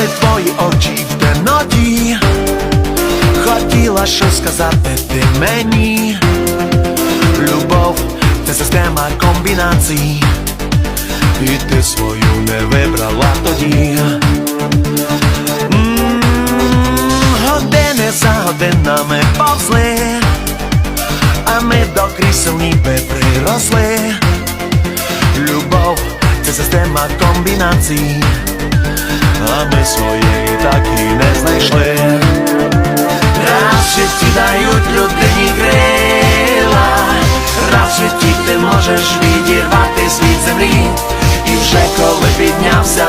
блищали твої очі в темноті. Хотіла щось сказати ти мені. Любов це система комбінацій. І ти свою не вибрала тоді. М, Години за годинами повзли, а ми до крісел ніби приросли. Любов це система комбінацій, ми своєї так і не знайшли. Раз в житті дають людині крила, раз в житті ти можеш відірвати світ землі, і вже коли піднявся.